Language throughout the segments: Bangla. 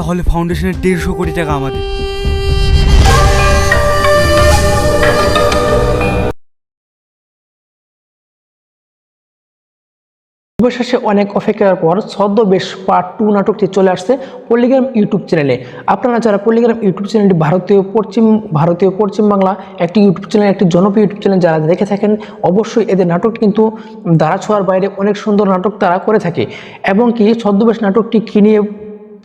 তাহলে ফাউন্ডেশনের দেড়শো কোটি টাকা আমাদের। অবশেষে অনেক অপেক্ষার পর ছদ্মবেশ পার্ট টু নাটকটি চলে আসছে পল্লিগ্রাম ইউটিউব চ্যানেলে। আপনারা যারা পল্লিগ্রাম ইউটিউব চ্যানেলটি ভারতীয়, পশ্চিম ভারতীয়, পশ্চিম বাংলা, একটি ইউটিউব চ্যানেল, একটি জনপ্রিয় ইউটিউব চ্যানেল যারা দেখে থাকেন, অবশ্যই এদের নাটক কিন্তু দ্বারা ছোঁয়ার বাইরে অনেক সুন্দর নাটক তারা করে থাকে। এবং কি ছদ্মবেশ নাটকটি কি নিয়ে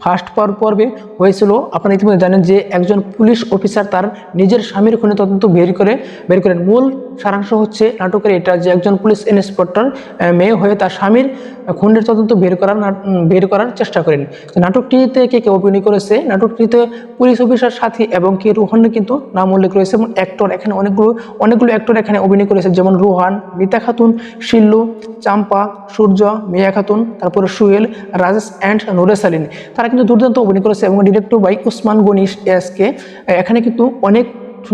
ফার্স্ট পর পর্বে হয়েছিল। আপনারা ইতিমধ্যে জানেন যে একজন পুলিশ অফিসার তার নিজের স্বামীর খুনে তদন্ত বের করে, বের করেন। মূল সারাংশ হচ্ছে নাটকের এটা যে একজন পুলিশ ইন্সপেক্টর মেয়ে হয়ে তার স্বামীর খুনের তদন্ত বের করার বের করার চেষ্টা করেন। নাটকটিতে কে কে অভিনয় করেছে? নাটকটিতে পুলিশ অফিসার সাথী এবং কে রুহানের কিন্তু নাম উল্লেখ রয়েছে। এবং অ্যাক্টর এখানে অনেকগুলো অনেকগুলো অ্যাক্টর এখানে অভিনয় করেছে। যেমন রুহান, মিতা খাতুন, শিল্লু, চাম্পা, সূর্য, মিয়া খাতুন, তারপরে সুয়েল রাজেশ অ্যান্ড নুরে সালিন। তারা কিন্তু দুর্দান্ত অভিনয় করেছে এবং director by Usman Ganish SK এখানে কিন্তু অনেক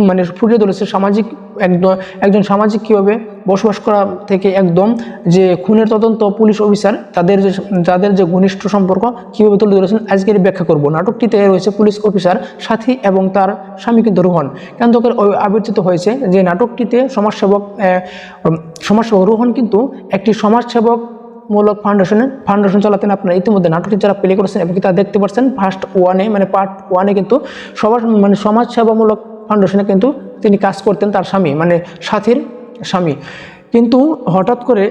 মানে ফুটিয়ে তুলেছে সামাজিক একদম একজন সামাজিক কীভাবে বসবাস করা থেকে একদম যে খুনের তদন্ত, পুলিশ অফিসার, তাদের যে যাদের যে ঘনিষ্ঠ সম্পর্ক কীভাবে তুলে ধরেছেন আজকের ব্যাখ্যা করব। নাটকটিতে রয়েছে পুলিশ অফিসার সাথী এবং তার স্বামী কিন্তু রোহন। কেন্দ্রকের আবির্চিত হয়েছে যে নাটকটিতে সমাজসেবক সমাজসেবক রোহন কিন্তু একটি সমাজসেবক মূলক ফাউন্ডেশনে ফাউন্ডেশন চালাতেন আপনারা ইতিমধ্যে। নাটকটি যারা প্লে করেছেন এবং তারা দেখতে পাচ্ছেন ফার্স্ট ওয়ানে মানে পার্ট ওয়ানে কিন্তু সবার মানে সমাজসেবামূলক ফাউন্ডেশনে কিন্তু তিনি কাজ করতেন তার স্বামী মানে সাথীর স্বামী। কিন্তু হঠাৎ করে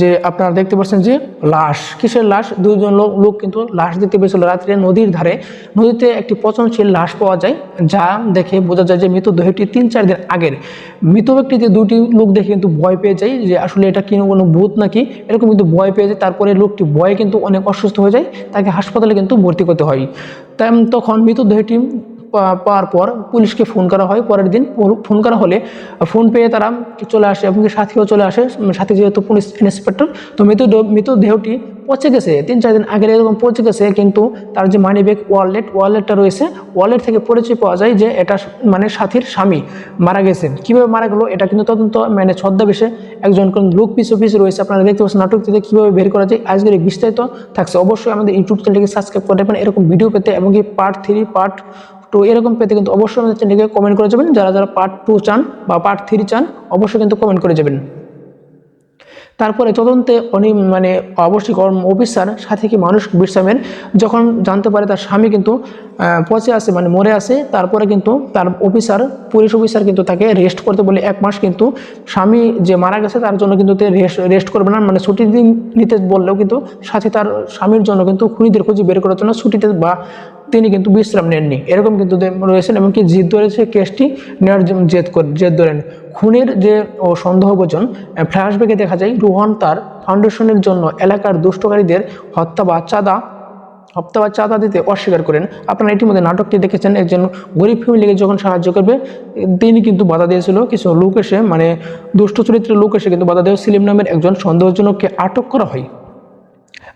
যে আপনারা দেখতে পাচ্ছেন যে লাশ, কিসের লাশ? দুইজন লোক লোক কিন্তু লাশ দেখতে পেয়েছিল রাত্রে নদীর ধারে। নদীতে একটি পচনশীল লাশ পাওয়া যায়, যা দেখে বোঝা যায় যে মৃতদেহটি তিন, চার দিন আগের। মৃত ব্যক্তিতে দুটি লোক দেখে কিন্তু ভয় পেয়ে যায় যে আসলে এটা কি কোনো ভূত নাকি? এরকম কিন্তু ভয় পেয়ে যায়, তারপরে লোকটি ভয়ে কিন্তু অনেক অসুস্থ হয়ে যায়, তাকে হাসপাতালে কিন্তু ভর্তি করতে হয়। তাই তখন মৃতদেহটি পাওয়ার পর পুলিশকে ফোন করা হয়। পরের দিন ফোন করা হলে ফোন পেয়ে তারা চলে আসে এবং সাথীও চলে আসে। সাথী যেহেতু পুলিশ ইন্সপেক্টর, তো মৃত মৃতদেহটি পচে গেছে। তিন, চার দিন আগের এরকম পচে গেছে, কিন্তু তার যে মানি ব্যাগ ওয়ালেট, ওয়ালেটটা রয়েছে, ওয়ালেট থেকে পরিচয় পাওয়া যায় যে এটা মানে সাথীর স্বামী মারা গেছে। কীভাবে মারা গেলো এটা কিন্তু তদন্ত মানে ছদ্মবেশে একজন কোন লোক পিছু পিছু রয়েছে। আপনারা দেখতে পাচ্ছেন নাটক থেকে কীভাবে বের করা যায়, আজকের বিস্তারিত থাকছে। অবশ্যই আমাদের ইউটিউব চ্যানেলকে সাবস্ক্রাইব করে রাখবেন। এরকম ভিডিও পেতে এবং কি পার্ট থ্রি পার্ট টু এরকম পেতে কিন্তু অবশ্যই আমাদের চ্যানেলকে কমেন্ট করে যাবেন। যারা যারা পার্ট টু চান বা পার্ট থ্রি চান, অবশ্যই কিন্তু কমেন্ট করে যাবেন। তারপরে তদন্তে উনি মানে অবশ্যই অফিসার সাথে কি মানুষ বিশ্রামের, যখন জানতে পারে তার স্বামী কিন্তু পচে আছে মানে মরে আছে, তারপরে কিন্তু তার অফিসার পুলিশ অফিসার কিন্তু তাকে রেস্ট করতে বলে এক মাস কিন্তু স্বামী যে মারা গেছে, তার জন্য কিন্তু রেস্ট রেস্ট করবে না। মানে ছুটির দিন নিতে বললেও কিন্তু সাথে তার স্বামীর জন্য কিন্তু খুনিদের খুঁজে বের করার জন্য ছুটিতে বা তিনি কিন্তু বিশ্রাম নেননি। এরকম কিন্তু রয়েছেন এমনকি জিদ ধরেছে কেসটি নেওয়ার জেদ করে জেদ ধরেন। খুনের যে, ও সন্দেহভোজন ফ্ল্যাশব্যাকে দেখা যায় রোহন তার ফাউন্ডেশনের জন্য এলাকার দুষ্টকারীদের হত্যা বা চাঁদা, হত্যা বা চাঁদা দিতে অস্বীকার করেন। আপনারা ইতিমধ্যে নাটকটি দেখেছেন, একজন গরিব ফ্যামিলিকে যখন সাহায্য করবে, তিনি কিন্তু বাধা দিয়েছিল। কিছু লোক এসে মানে দুষ্ট চরিত্রের লোক এসে কিন্তু বাধা দেওয়া। সিলিম নামের একজন সন্দেহজনককে আটক করা হয়।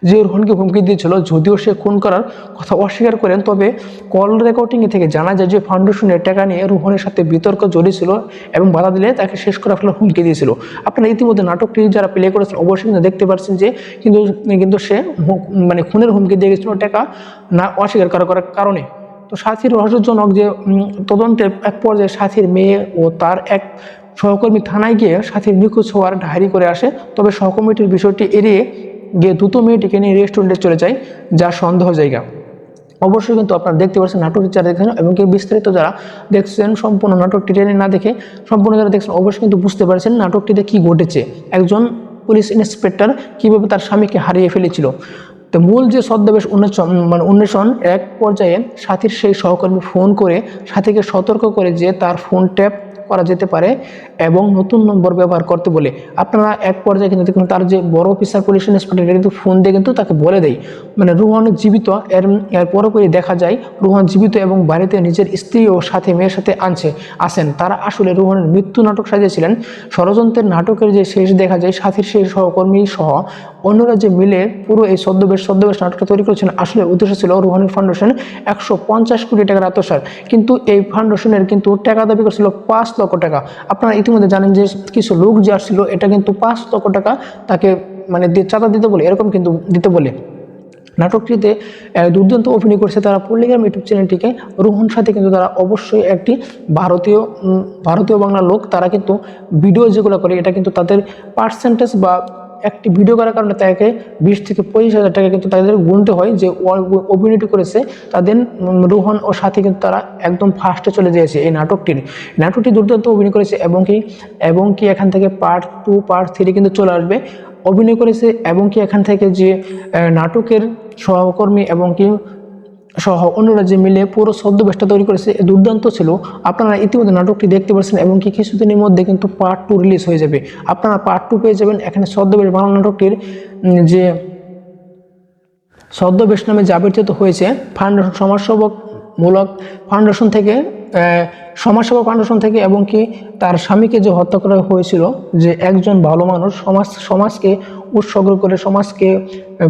যে রোহনকে হুমকি দিয়েছিল যদিও সে খুন করার কথা অস্বীকার করেন তবে কল রেকর্ডিং থেকে জানা যায় যে ফাউন্ডেশনের টাকা নিয়ে রোহনের সাথে বিতর্ক জড়িয়েছিল এবং বাধা দিলে তাকে শেষ করা ফেলার হুমকি দিয়েছিল। আপনারা ইতিমধ্যে নাটকটি যারা প্লে করেছেন অবশ্যই কিন্তু দেখতে পাচ্ছেন যে কিন্তু কিন্তু সে মানে খুনের হুমকি দিয়ে গেছিল টাকা না অস্বীকার করা করার কারণে। তো সাথীর রহস্যজনক যে উম, তদন্তে এক পর্যায়ে সাথীর মেয়ে ও তার এক সহকর্মী থানায় গিয়ে সাথীর নিখোঁজ হওয়ার ডায়েরি করে আসে। তবে সহকর্মীটির বিষয়টি এড়িয়ে গিয়ে দ্রুত মেয়েটিকে নিয়ে রেস্টুরেন্টে চলে যায় যা সন্দেহ জায়গা। অবশ্যই কিন্তু আপনারা দেখতে পাচ্ছেন নাটকটি যারা দেখছেন এবং কি বিস্তারিত যারা দেখছেন, সম্পূর্ণ নাটকটি টেনে না দেখে, সম্পূর্ণ যারা দেখছেন, অবশ্যই কিন্তু বুঝতে পারছেন নাটকটিতে কি ঘটেছে। একজন পুলিশ ইন্সপেক্টর কীভাবে তার স্বামীকে হারিয়ে ফেলেছিল। তো মূল যে ছদ্মবেশ উন্মেষণ মানে উন্মেষণ এক পর্যায়ে সাথীর সেই সহকর্মী ফোন করে সাথীকে সতর্ক করে যে তার ফোন ট্যাপ করা যেতে পারে এবং নতুন নম্বর ব্যবহার করতে বলে। আপনারা এক পর্যায়ে কিন্তু দেখুন, তার যে বড় অফিসার পুলিশ ইন্সপেক্টর এটা কিন্তু ফোন দিয়ে কিন্তু তাকে বলে দেয়। মানে রুহান জীবিত, এর এর পরপরই দেখা যায়, রুহান জীবিত এবং বাড়িতে নিজের স্ত্রী ও সাথে মেয়ের সাথে আনছে, আসেন। তারা আসলে রুহানের মৃত্যু নাটক সাজিয়েছিলেন। ষড়যন্ত্রের নাটকের যে শেষ দেখা যায়, সাথীর সেই সহকর্মী সহ অন্যরা যে মিলে পুরো এই সদ্যবেশ সদ্যবেশ নাটকটা তৈরি করেছিলেন আসলে উদ্দেশ্য ছিল রুহানের ফাউন্ডেশন একশো পঞ্চাশ কোটি টাকার আত্মসার কিন্তু এই ফাউন্ডেশনের কিন্তু টাকা দাবি করেছিল পাঁচ লক্ষ টাকা। আপনারা ইতিমধ্যে জানেন যে কিছু লোক যে আসছিল, এটা কিন্তু পাঁচ লক্ষ টাকা তাকে মানে চাঁদা দিতে বলে, এরকম কিন্তু দিতে বলে। নাটকটিতে দুর্দান্ত অভিনয় করেছে তারা পল্লিগ্রাম ইউটিউব চ্যানেলটিকে। রোহন সাথে কিন্তু তারা অবশ্যই একটি ভারতীয় ভারতীয় বাংলা লোক। তারা কিন্তু ভিডিও যেগুলো করে, এটা কিন্তু তাদের পার্সেন্টেজ বা একটি ভিডিও করার কারণে তাকে বিশ থেকে পঁচিশ হাজার টাকা কিন্তু তাদের গুনতে হয়, যে অভিনয়টি করেছে তাদের রোহন ও সাথে কিন্তু তারা একদম ফার্স্টে চলে গিয়েছে এই নাটকটির। নাটকটি দুর্দান্ত অভিনয় করেছে এবং কি এবং কি এখান থেকে পার্ট টু পার্ট থ্রি কিন্তু চলে আসবে। অভিনয় করেছে এবং কি এখান থেকে যে নাটকের সহকর্মী এবং কি সহ অন্যরা যে মিলে পুরো ছদ্মবেশটা তৈরি করেছে দুর্দান্ত ছিল। আপনারা ইতিমধ্যে নাটকটি দেখতে পাচ্ছেন এবং কি কিছুদিনের মধ্যে কিন্তু পার্ট টু রিলিজ হয়ে যাবে। আপনারা পার্ট টু পেয়ে যাবেন। এখানে ছদ্মবেশ বাংলা নাটকটির যে ছদ্মবেশ নামে যে হয়েছে ফাউন্ডেশন সমাজসেবক মূলক ফাউন্ডেশন থেকে আহ, সমাজসেবক ফাউন্ডেশন থেকে এবং কি তার স্বামীকে যে হত্যা করা হয়েছিল যে একজন ভালো মানুষ সমাজ সমাজকে উৎসর্গ করে সমাজকে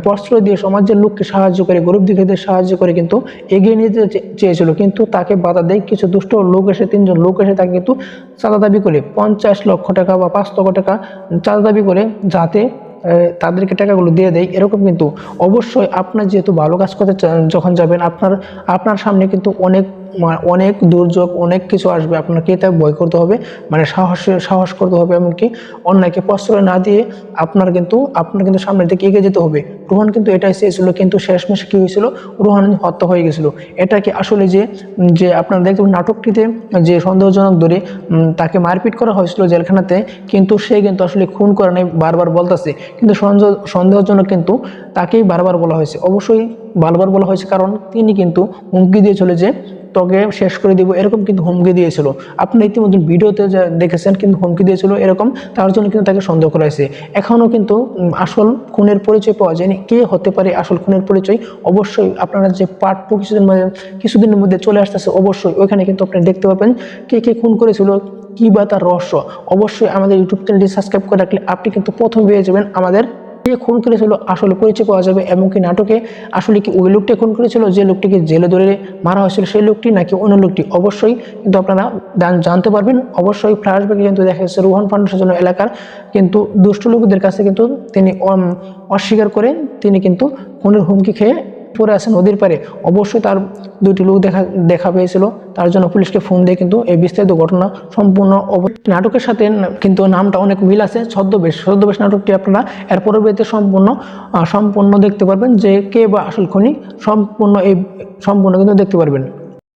প্রশ্রয় দিয়ে সমাজের লোককে সাহায্য করে, গরিব দুঃখীদের সাহায্য করে কিন্তু এগিয়ে নিতে চেয়েছিল। কিন্তু তাকে বাধা দেয় কিছু দুষ্ট লোক এসে, তিনজন লোক এসে তাকে কিন্তু চাঁদা দাবি করে। পঞ্চাশ লক্ষ টাকা বা পাঁচ লক্ষ টাকা চাঁদা দাবি করে যাতে তাদেরকে টাকাগুলো দিয়ে দেয়। এরকম কিন্তু অবশ্যই আপনার যেহেতু ভালো কাজ করতে যখন যাবেন, আপনার আপনার সামনে কিন্তু অনেক অনেক দুর্যোগ, অনেক কিছু আসবে। আপনাকে তা ভয় করতে হবে মানে সাহস সাহস করতে হবে, এমনকি অন্যায়কে প্রশ্রয় না দিয়ে আপনার কিন্তু আপনার কিন্তু সামনের দিকে এগিয়ে যেতে হবে। রোহন কিন্তু এটাই চেয়েছিল, কিন্তু শেষ শেষমেশ কী হয়েছিল? রোহান হত্যা হয়ে গেছিল। এটা কি আসলে যে যে আপনারা দেখতে নাটকটিতে যে সন্দেহজনক ধরে তাকে মারপিট করা হয়েছিল জেলখানাতে, কিন্তু সে কিন্তু আসলে খুন করে নাই, বারবার বলতেছে। কিন্তু সন্দেহ, সন্দেহজনক কিন্তু তাকেই বারবার বলা হয়েছে। অবশ্যই বারবার বলা হয়েছে, কারণ তিনি কিন্তু হুমকি দিয়েছিল যে তোকে শেষ করে দিব, এরকম কিন্তু হুমকি দিয়েছিল। আপনি ইতিমধ্যে ভিডিওতে যা দেখেছেন কিন্তু হুমকি দিয়েছিল এরকম, তার জন্য কিন্তু তাকে সন্দেহ করা হয়েছে। এখনও কিন্তু আসল খুনের পরিচয় পাওয়া যায়নি, কে হতে পারে আসল খুনের পরিচয়, অবশ্যই আপনারা যে পার্ট টু কিছুদিন মধ্যে, কিছুদিনের মধ্যে চলে আসতেছে, অবশ্যই ওইখানে কিন্তু আপনি দেখতে পাবেন কে কে খুন করেছিল, কী বা তার রহস্য। অবশ্যই আমাদের ইউটিউব চ্যানেলটি সাবস্ক্রাইব করে রাখলে আপনি কিন্তু প্রথম পেয়ে যাবেন আমাদের কে খুন করেছিল, আসলে পরিচয় পাওয়া যাবে। এমনকি নাটকে আসলে কি ওই লোকটি খুন করেছিল, যে লোকটিকে জেলে ধরে মারা হয়েছিল সেই লোকটি, নাকি অন্য লোকটি? অবশ্যই কিন্তু আপনারা জান- জানতে পারবেন। অবশ্যই ফ্ল্যাশব্যাকে কিন্তু দেখা যাচ্ছে রোহন ফাউন্ডেশন জন্য এলাকার কিন্তু দুষ্ট লোকদের কাছে কিন্তু তিনি অস্বীকার করে তিনি কিন্তু খুনের হুমকি খেয়ে পড়ে আছে নদীর পারে অবশ্যই তার দুটি লোক দেখা দেখা পেয়েছিল। তার জন্য পুলিশকে ফোন দিয়ে কিন্তু এই বিস্তারিত ঘটনা সম্পূর্ণ নাটকের সাথে কিন্তু নামটা অনেক মিল আছে। ছদ্মবেশ ছদ্মবেশ নাটকটি আপনারা এর পরবর্তীতে সম্পূর্ণ সম্পূর্ণ দেখতে পারবেন যে কে বা আসল খনি সম্পূর্ণ এই, সম্পূর্ণ কিন্তু দেখতে পারবেন।